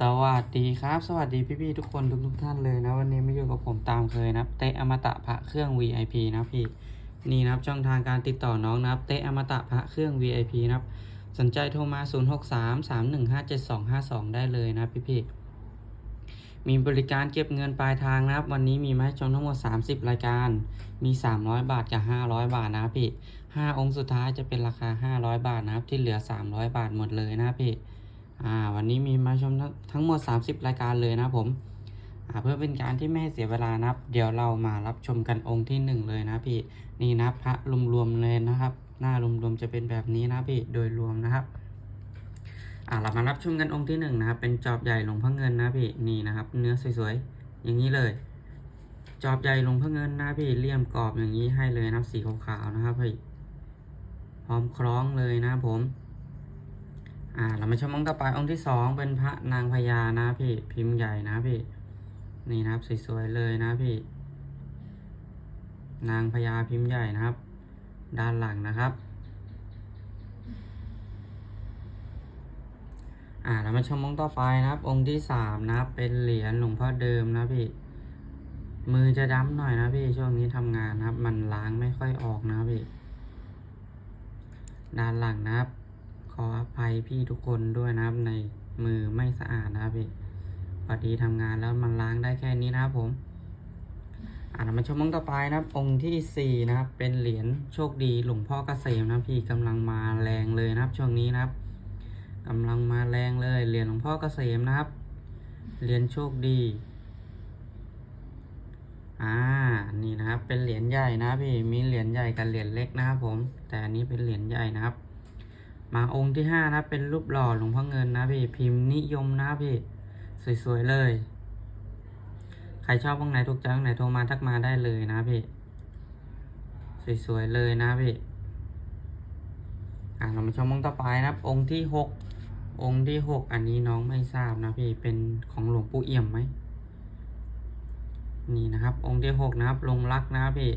สวัสดีครับ สวัสดีพี่ๆทุกคนทุกทุกๆท่านเลยนะ วันนี้มาอยู่กับผมตามเคยนะเตะอมตะพระเครื่อง VIP นะพี่นี่นะครับช่องทางการติดต่อน้องนะครับเตะอมตะพระเครื่อง VIP นะครับสนใจโทรมา 0633157252 ได้เลยนะพี่ๆมีบริการเก็บเงินปลายทางนะครับ วันนี้มีมาให้ชมทั้งหมด 30 รายการ มี 300 บาทกับ 500 บาทนะพี่5องค์สุดท้ายจะเป็นราคา 500 บาทนะครับที่เหลือ 300 บาทหมดเลยนะพี่ อ่าวันนี้มีมาชมทั้งหมด 30 รายการเลยนะผมอ่าเพื่อเป็นการที่ไม่ให้เสียเวลานะครับ เดี๋ยวเรามารับชมกันองค์ที่หนึ่งเลยนะพี่นี่นะพระรวมๆเลยนะครับ หน้ารวมๆจะเป็นแบบนี้นะพี่โดยรวมนะครับอ่าเรามารับชมกันองค์ที่หนึ่งนะครับเป็นจอบใหญ่หลวงพ่อเงินนะพี่นี่นะครับ เนื้อสวยๆอย่างนี้เลย จอบใหญ่หลวงพ่อเงินนะพี่เลี่ยมกรอบอย่างนี้ให้เลยนะสีขาวๆนะครับพี่พร้อมคล้องเลยนะผม อ่าเรามาชมองค์ต่อไปองค์ที่สองเป็นพระนางพญานะพี่พิมพ์ใหญ่นะพี่ นี่นะครับสวยๆเลยนะพี่ นางพญาพิมพ์ใหญ่นะครับ ด้านหลังนะครับ อ่าเรามาชมองค์ต่อไปนะครับ องค์ที่สามนะครับ เป็นเหรียญหลวงพ่อเดิมนะพี่ มือจะดำหน่อยนะพี่ช่วงนี้ทำงานนะครับ มันล้างไม่ค่อยออกนะพี่ ด้านหลังนะครับ ขออภัยพี่ทุกคนด้วยนะครับในมือไม่สะอาดนะครับพี่พอดีทำงานแล้วมันล้างได้แค่นี้นะครับผมอ่าเรามาชมองค์ต่อไปนะครับ องค์ที่สี่นะครับ เป็นเหรียญโชคดีหลวงพ่อเกษมนะพี่กำลังมาแรงเลยนะครับ ช่วงนี้นะครับกำลังมาแรงเลยเหรียญหลวงพ่อเกษมนะครับเหรียญโชคดีอ่านี่นะครับ เป็นเหรียญใหญ่นะพี่มีเหรียญใหญ่กับเหรียญเล็กนะครับผม แต่อันนี้เป็นเหรียญใหญ่นะครับ มาองค์ที่ห้านะ เป็นรูปหล่อหลวงพ่อเงินนะพี่ พิมพ์นิยมนะพี่ สวยๆเลย ใครชอบองไหนถูกใจองไหนโทรมาทักมาได้เลยนะพี่ สวยๆเลยนะพี่ อ่าเรามาชมองต่อไปนะครับองค์ที่หกองค์ที่หกอันนี้น้องไม่ทราบนะพี่ เป็นของหลวงปู่เอี่ยมไหมนี่นะครับ องค์ที่หกนะครับ ลงรักนะพี่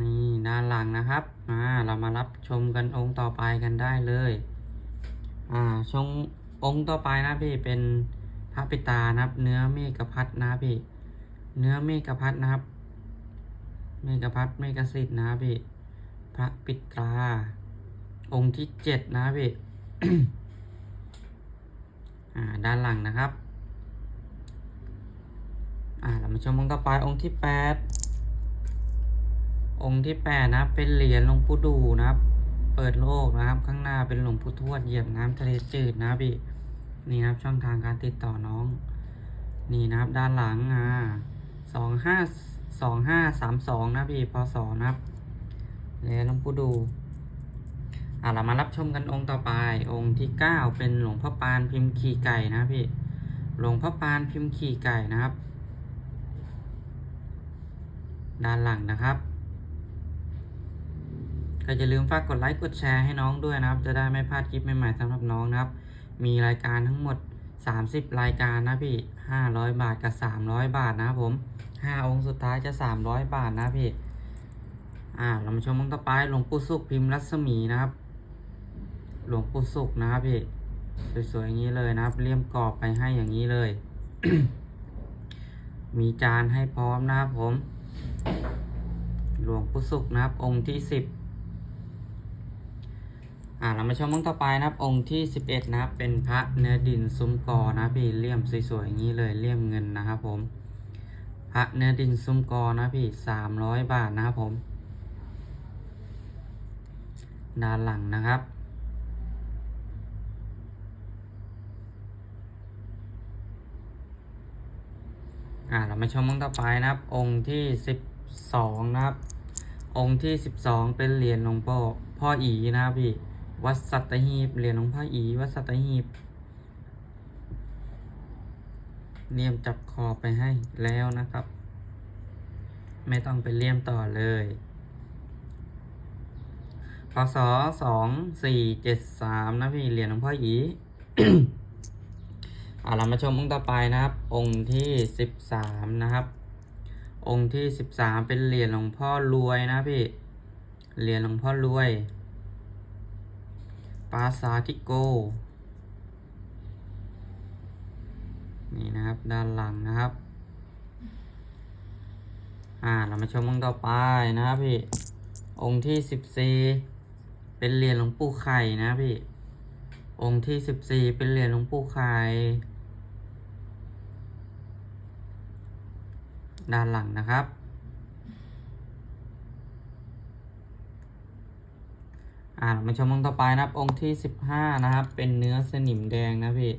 นี่ด้านหลังนะครับอ่าเรามารับชมกันองค์ต่อไปกันได้เลยอ่าชงองค์ต่อไปนะพี่เป็นพระปิตานะครับ เนื้อเมฆพัดนะพี่เนื้อเมฆพัดนะครับ เมฆพัดเมฆสิทธิ์นะพี่พระปิตราองค์ที่เจ็ดนะพี่อ่าด้านหลังนะครับ อ่าเรามาชมองค์ต่อไปองค์ที่แปด องค์ที่แปดนะครับ เป็นเหรียญหลวงปู่ดูนะครับ เปิดโลกนะครับ ข้างหน้าเป็นหลวงปู่ทวดเหยียบน้ำทะเลจืดนะพี่นี่นะครับช่องทางการติดต่อน้อง นี่นะครับ ด้านหลังอ่าสองห้าสองห้าสามสองนะพี่พศนะครับเหรียญหลวงปู่ดูอ่าเรามารับชมกันองค์ต่อไป องค์ที่เก้าเป็นหลวงพ่อปานพิมพ์ขี่ไก่นะพี่หลวงพ่อปานพิมพ์ขี่ไก่นะครับ ด้านหลังนะครับ ก็อย่าลืมฝากกดไลค์กดแชร์ให้น้องด้วยนะครับ จะได้ไม่พลาดคลิปใหม่ๆสำหรับน้องนะครับ มีรายการทั้งหมด 30 รายการนะพี่ 500 บาทกับ 300 บาทนะครับผม 5 องค์สุดท้ายจะ 300 บาทนะพี่ อ่าเรามาชมองค์ต่อไปหลวงปู่สุขพิมพ์รัศมีนะครับ หลวงปู่สุขนะครับพี่สวยๆอย่างนี้เลยนะครับเลี่ยมกรอบไปให้อย่างนี้เลย มีจานให้พร้อมนะครับผม หลวงปู่สุขนะครับองค์ที่สิบ อ่าเรามาชมองค์ต่อไปนะครับองค์ที่สิบเอ็ดนะครับ เป็นพระเนื้อดินซุ้มกอนะพี่เลี่ยมสวยๆอย่างนี้เลยเลี่ยมเงินนะครับผมพระเนื้อดินซุ้มกอนะพี่สามร้อยบาทนะครับผมด้านหลังนะครับอ่าเรามาชมองค์ต่อไปนะครับ องค์ที่สิบสองนะครับ องค์ที่สิบสองเป็นเหรียญหลวงพ่อพ่ออีนะครับพี่ วัดสัตหีบเหรียญหลวงพ่ออีวัดสัตหีบเลี่ยมจับคอไปให้แล้วนะครับ ไม่ต้องไปเลี่ยมต่อเลยพศสองสี่เจ็ดสามนะพี่เหรียญหลวงพ่ออีอ่าเรามาชมองค์ต่อไปนะครับ องค์ที่สิบสามนะครับ องค์ที่สิบสามเป็นเหรียญหลวงพ่อรวยนะพี่เหรียญหลวงพ่อรวย ปาซาทิโก นี่นะครับ ด้านหลังนะครับ อ่า เรามาชมมังค์ต่อไปนะครับพี่ องค์ที่สิบสี่เป็นเหรียญหลวงปู่ไข่นะพี่ องค์ที่สิบสี่เป็นเหรียญหลวงปู่ไข่ ด้านหลังนะครับ อ่ามาชมองค์ต่อไปนะครับ องค์ที่สิบห้านะครับ เป็นเนื้อสนิมแดงนะพี่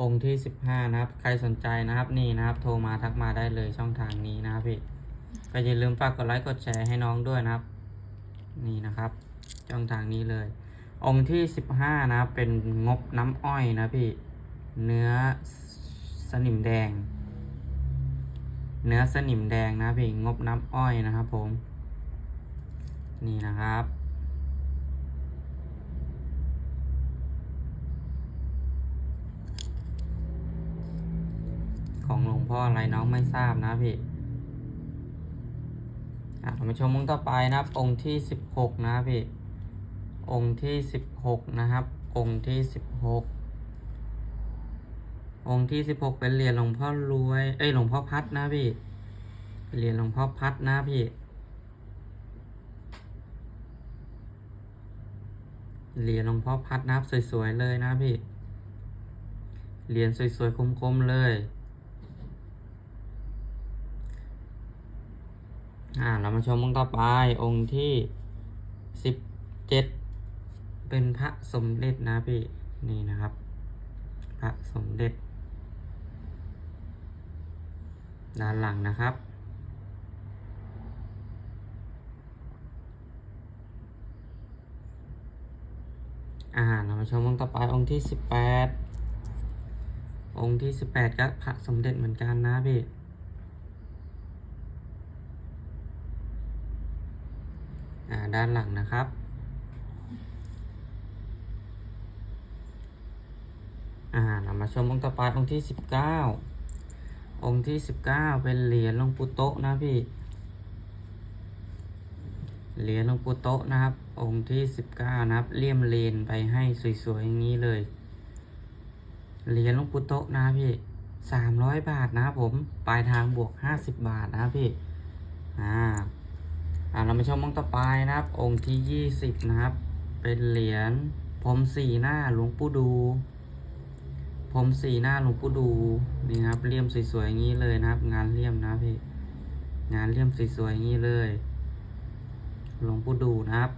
องค์ที่สิบห้านะครับ ใครสนใจนะครับนี่นะครับ โทรมาทักมาได้เลยช่องทางนี้นะครับพี่ ก็อย่าลืมฝากกดไลค์กดแชร์ให้น้องด้วยนะครับ นี่นะครับ ช่องทางนี้เลย องค์ที่สิบห้านะครับ เป็นงบน้ำอ้อยนะพี่ เนื้อสนิมแดง เนื้อสนิมแดงนะพี่ งบน้ำอ้อยนะครับผม นี่นะครับ ของหลวงพ่ออะไรน้องไม่ทราบนะพี่อะเรามาชมองค์ต่อไปนะครับ องค์ที่สิบหกนะพี่ องค์ที่สิบหกนะครับ องค์ที่สิบหกองค์ที่สิบหกเป็นเหรียญหลวงพ่อรวย เอ้ยหลวงพ่อพัดนะพี่เหรียญหลวงพ่อพัดนะพี่เหรียญหลวงพ่อพัดนะครับสวยๆเลยนะพี่เหรียญสวยๆคมๆเลย อ่า เรามาชมองค์ต่อไปองค์ที่สิบเจ็ดเป็นพระสมเด็จนะพี่ นี่นะครับ พระสมเด็จ ด้านหลังนะครับ อ่า เรามาชมองค์ต่อไปองค์ที่สิบแปดองค์ที่สิบแปดก็พระสมเด็จเหมือนกันนะพี่ อ่า ด้านหลังนะครับ อ่าเรามาชมองค์ต่อไปองค์ที่สิบเก้าองค์ที่สิบเก้าเป็นเหรียญหลวงปู่โตะนะพี่ เหรียญหลวงปู่โตะนะครับ องค์ที่สิบเก้านะครับเลี่ยมเลนไปให้สวยๆอย่างนี้เลย เหรียญหลวงปู่โตะนะพี่สามร้อยบาทนะครับผม ปลายทางบวกห้าสิบบาทนะครับพี่ อ่า อ่าเรามาชมมองค์ต่อไปนะครับ องค์ที่ยี่สิบนะครับ เป็นเหรียญพรมสีหน้าหลวงปู่ดูพรมสีหน้าหลวงปู่ดูนี่ครับเลี่ยมสวยๆอย่างนี้เลยนะครับ งานเลี่ยมนะพี่งานเลี่ยมสวยๆอย่างนี้เลยหลวงปู่ดูนะครับ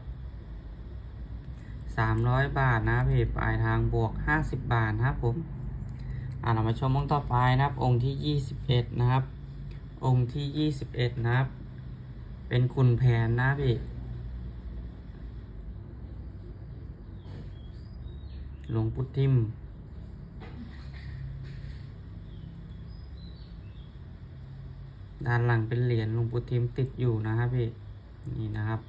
สามร้อยบาทนะเพี่ปลายทางบวกห้าสิบบาทนะครับผมอ่าเรามาชมองต่อไปนะครับ องค์ที่ยี่สิบเอ็ดนะครับ องค์ที่ยี่สิบเอ็ดนะครับ เป็นขุนแผนนะพี่ หลวงปู่ทิม ด้านหลังเป็นเหรียญหลวงปู่ทิมติดอยู่นะครับพี่ นี่นะครับ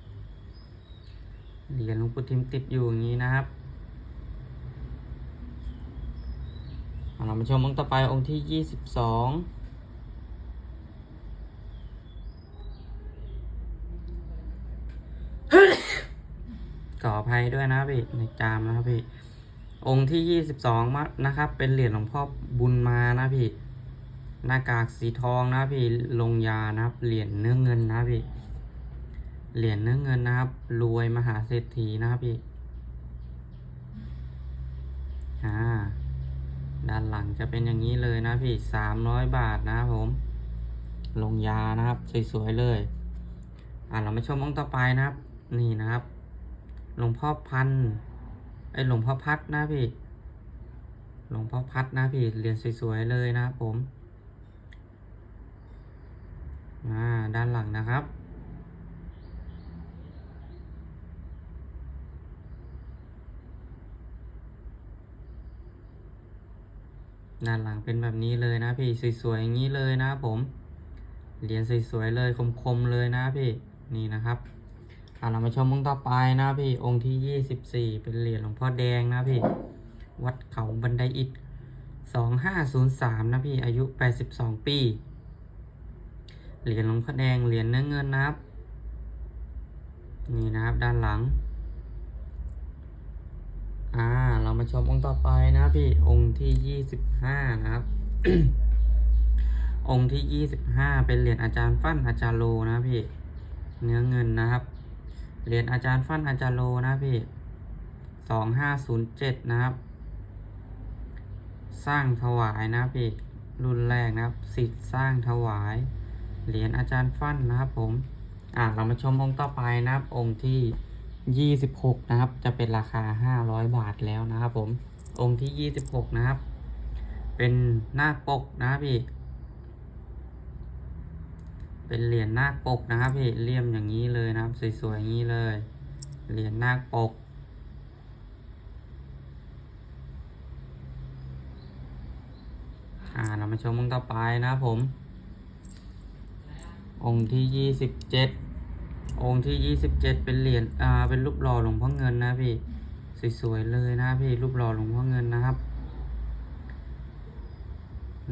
เหรียญหลวงปู่ทิมติดอยู่อย่างนี้นะครับเรามาชมองค์ต่อไปองค์ที่ยี่สิบสอง ขออภัยด้วยนะพี่ในจามนะครับพี่ องค์ที่ยี่สิบสองนะครับ เป็นเหรียญหลวงพ่อบุญมานะพี่ หน้ากากสีทองนะพี่ ลงยานะครับ เหรียญเนื้อเงินนะพี่ เหรียญเนื้อเงินนะครับ รวยมหาเศรษฐีนะครับพี่ อ่า ด้านหลังจะเป็นอย่างนี้เลยนะพี่สามร้อยบาทนะครับผม ลงยานะครับ สวยๆเลย อ่าเรามาชมองค์ต่อไปนะครับ นี่นะครับ หลวงพ่อพันไอหลวงพ่อพัดนะพี่ หลวงพ่อพัดนะพี่เหรียญสวยๆเลยนะครับผมอ่าด้านหลังนะครับด้านหลังเป็นแบบนี้เลยนะพี่สวยๆอย่างนี้เลยนะผม เหรียญสวยๆเลยคมๆเลยนะพี่นี่นะครับ อ่าเรามาชมองค์ต่อไปนะพี่องค์ที่ยี่สิบสี่เป็นเหรียญหลวงพ่อแดงนะพี่ วัดเขาบันไดอิฐสองห้าศูนย์สามนะพี่อายุแปดสิบสองปี เหรียญหลวงพ่อแดงเหรียญเนื้อเงินนะครับ นี่นะครับด้านหลัง อ่าเรามาชมองค์ต่อไปนะพี่องค์ที่ยี่สิบห้านะครับ องค์ที่ยี่สิบห้าเป็นเหรียญอาจารย์ฟั่นอาจารย์โลนะพี่เนื้อเงินนะครับ เหรียญอาจารย์ฟั่นอาจารย์โลนะพี่สองห้าศูนย์เจ็ดนะครับ สร้างถวายนะพี่รุ่นแรกนะครับ สิทธิ์สร้างถวาย เหรียญอาจารย์ฟั่นนะครับผม อ่าเรามาชมองค์ต่อไปนะครับ องค์ที่ยี่สิบหกนะครับ จะเป็นราคาห้าร้อยบาทแล้วนะครับผม องค์ที่ยี่สิบหกนะครับ เป็นหน้าปกนะพี่ เป็นเหรียญนาคปกนะครับพี่เลี่ยมอย่างนี้เลยนะครับ สวยๆอย่างนี้เลย เหรียญนาคปก อ่าเรามาชมองค์ต่อไปนะผม องค์ที่ยี่สิบเจ็ดองค์ที่ยี่สิบเจ็ดเป็นเหรียญอ่าเป็นรูปหล่อหลวงพ่อเงินนะพี่ สวยๆเลยนะพี่รูปหล่อหลวงพ่อเงินนะครับ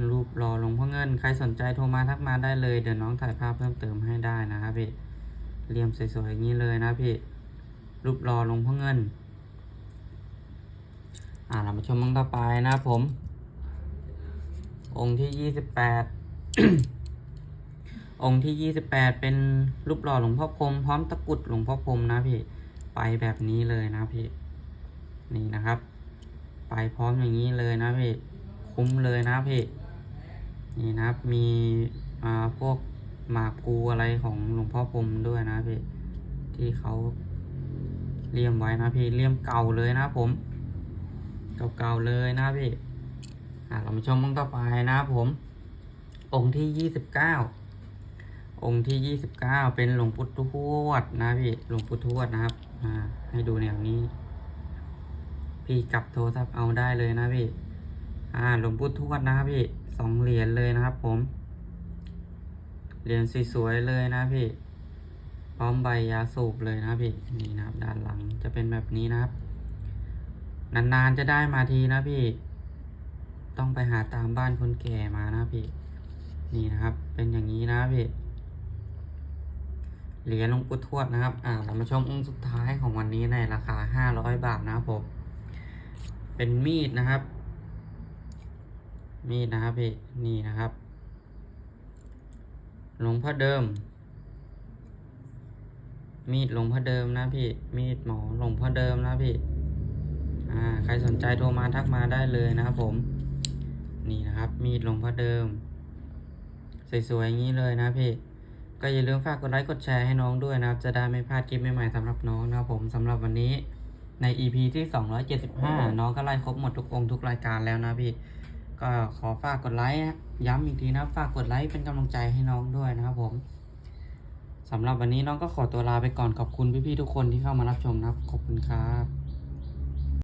รูปหล่อหลวงพ่อเงิน ใครสนใจโทรมาทักมาได้เลย เดี๋ยวน้องถ่ายภาพเพิ่มเติมให้ได้นะครับพี่เรียมสวยๆอย่างนี้เลยนะพี่ รูปหล่อหลวงพ่อเงิน อ่าเรามาชมมังต่อไปนะผม องค์ที่ยี่สิบแปดองค์ที่ยี่สิบแปดเป็นรูปหล่อหลวงพ่อพรมพร้อมตะกุดหลวงพ่อพรมนะพี่ ไปแบบนี้เลยนะพี่ นี่นะครับ ไปพร้อมอย่างนี้เลยนะพี่ คุ้มเลยนะพี่ นี่นะครับมีอ่าพวกหมากภูอะไรของหลวงพ่อพรมด้วยนะพี่ที่เขาเลี่ยมไว้นะพี่เลี่ยมเก่าเลยนะผม เก่าๆเลยนะพี่อ่าเรามาชมองค์ต่อไปนะครับผม องค์ที่ยี่สิบเก้าองค์ที่ยี่สิบเก้าเป็นหลวงปู่ทวดนะพี่หลวงปู่ทวดนะครับอ่าให้ดูแนวนี้ พี่กลับโทรศัพท์เอาได้เลยนะพี่อ่าหลวงปู่ทวดนะครับพี่ สองเหรียญเลยนะครับผม เหรียญสวยๆเลยนะพี่พร้อมใบยาสูบเลยนะพี่นี่นะครับด้านหลังจะเป็นแบบนี้นะครับ นานๆจะได้มาทีนะพี่ ต้องไปหาตามบ้านคนแก่มานะพี่ นี่นะครับ เป็นอย่างนี้นะพี่เหรียญหลวงปู่ทวดนะครับ อ่าเรามาชมองค์สุดท้ายของวันนี้ในราคาห้าร้อยบาทนะครับผม เป็นมีดนะครับ มีดนะครับพี่นี่นะครับ หลวงพ่อเดิม มีดหลวงพ่อเดิมนะพี่มีดหมอหลวงพ่อเดิมนะพี่อ่าใครสนใจโทรมาทักมาได้เลยนะครับผมนี่นะครับ มีดหลวงพ่อเดิมสวยๆอย่างนี้เลยนะพี่ก็อย่าลืมฝากกดไลค์กดแชร์ให้น้องด้วยนะครับ จะได้ไม่พลาดคลิปใหม่ๆสำหรับน้องนะครับผมสำหรับวันนี้ใน EP ที่ 275 น้องก็ไล่ครบหมดทุกองค์ทุกรายการแล้วนะพี่ ก็ขอฝากกดไลค์นะย้ำอีกทีนะฝากกดไลค์เป็นกำลังใจให้น้องด้วยนะครับผมสำหรับวันนี้น้องก็ขอตัวลาไปก่อนขอบคุณพี่ๆทุกคนที่เข้ามารับชมนะครับ ขอบคุณครับ